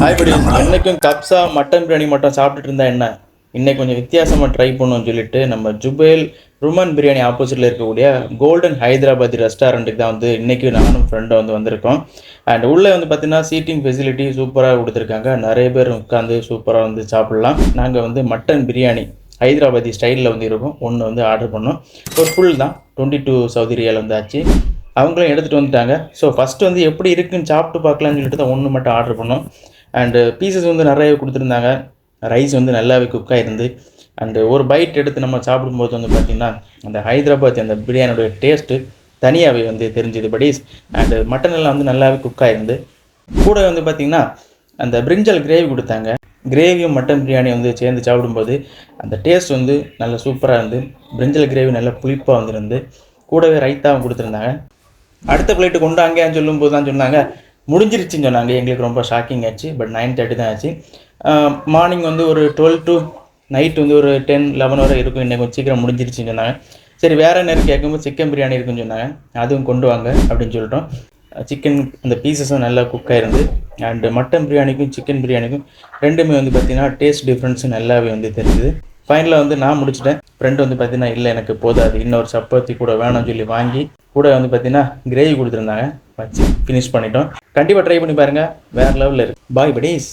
Hi படி கப்ஸா mutton biryani மட்டும் சாப்பிட்டுட்டு இருந்தா என்ன? இன்னைக்கு கொஞ்சம் வித்தியாசமாக ட்ரை பண்ணோம்னு சொல்லிட்டு நம்ம ஜுபேல் ருமன் பிரியாணி ஆப்போசிட்டில் இருக்கக்கூடிய கோல்டன் ஹைதராபாத் ரெஸ்டாரண்ட்டுக்கு தான் வந்து இன்னைக்கு நானும் ஃப்ரெண்டும் வந்து வந்திருக்கோம். அண்ட் உள்ளே வந்து பார்த்தீங்கன்னா சீட்டிங் ஃபெசிலிட்டி சூப்பராக கொடுத்துருக்காங்க. நிறைய பேர் உட்காந்து சூப்பராக வந்து சாப்பிட்லாம். நாங்கள் வந்து மட்டன் பிரியாணி ஹைதராபாதி ஸ்டைலில் வந்து இருக்கும். ஒன்று வந்து ஆர்டர் பண்ணோம். ஒரு ஃபுல் தான். டுவெண்ட்டி டூ சவுதி ரியால் வந்து ஆச்சு. அவங்களும் எடுத்துகிட்டு வந்துட்டாங்க. ஸோ ஃபஸ்ட்டு வந்து எப்படி இருக்குன்னு சாப்பிட்டு பார்க்கலான்னு சொல்லிட்டு தான் ஒன்று மட்டும் ஆர்டர் பண்ணோம். அண்டு பீசஸ் uh, வந்து நிறைய கொடுத்துருந்தாங்க. ரைஸ் வந்து நல்லாவே குக்காக இருந்து அண்டு ஒரு பைட் எடுத்து நம்ம சாப்பிடும்போது வந்து பார்த்திங்கன்னா அந்த ஹைதராபாத் அந்த பிரியாணியோட டேஸ்ட்டு தனியாகவே வந்து தெரிஞ்சுது. படிஸ் அண்டு மட்டன் எல்லாம் வந்து நல்லாவே குக்காக இருந்து கூட வந்து பார்த்திங்கன்னா அந்த பிரிஞ்சல் கிரேவி கொடுத்தாங்க. கிரேவியும் மட்டன் பிரியாணி வந்து சேர்ந்து சாப்பிடும்போது அந்த டேஸ்ட் வந்து நல்ல சூப்பராக இருந்து பிரிஞ்சல் கிரேவி நல்லா புளிப்பாக வந்துருந்து கூடவே ரைத்தாவும் கொடுத்துருந்தாங்க. அடுத்த பிளேட்டு கொண்டு சொல்லும்போது தான் சொன்னாங்க முடிஞ்சிருச்சுன்னு சொன்னாங்க. எங்களுக்கு ரொம்ப ஷாக்கிங் ஆச்சு. பட் நைன் தேர்ட்டி தான் ஆச்சு. மார்னிங் வந்து ஒரு டுவெல் டு நைட் வந்து ஒரு டென் லெவன் வரை இருக்கும். இன்றைக்கி கொஞ்சம் சீக்கிரம் முடிஞ்சிருச்சுன்னு சொன்னாங்க. சரி வேறு நேரம் கேட்கும்போது சிக்கன் பிரியாணி இருக்குன்னு சொன்னாங்க. அதுவும் கொண்டு வாங்க அப்படின்னு சொல்லிட்டோம். சிக்கன் அந்த பீசஸும் நல்லா குக் ஆயிருந்து அண்டு மட்டன் பிரியாணிக்கும் சிக்கன் பிரியாணிக்கும் ரெண்டுமே வந்து பார்த்திங்கன்னா டேஸ்ட் டிஃப்ரென்ஸும் நல்லாவே வந்து தெரிஞ்சுது. ஃபைனலாக வந்து நான் முடிச்சிட்டேன். ஃப்ரெண்டு வந்து பார்த்தீங்கன்னா இல்லை எனக்கு போதாது. இன்னொரு சப்பாத்தி கூட வேணும்னு சொல்லி வாங்கி கூட வந்து பார்த்தீங்கன்னா கிரேவி கொடுத்துருந்தாங்க. வச்சு ஃபினிஷ் பண்ணிட்டோம். கண்டிப்பாக ட்ரை பண்ணி பாருங்கள் வேறு லெவலில் இருக்கு. பாய் படிஸ்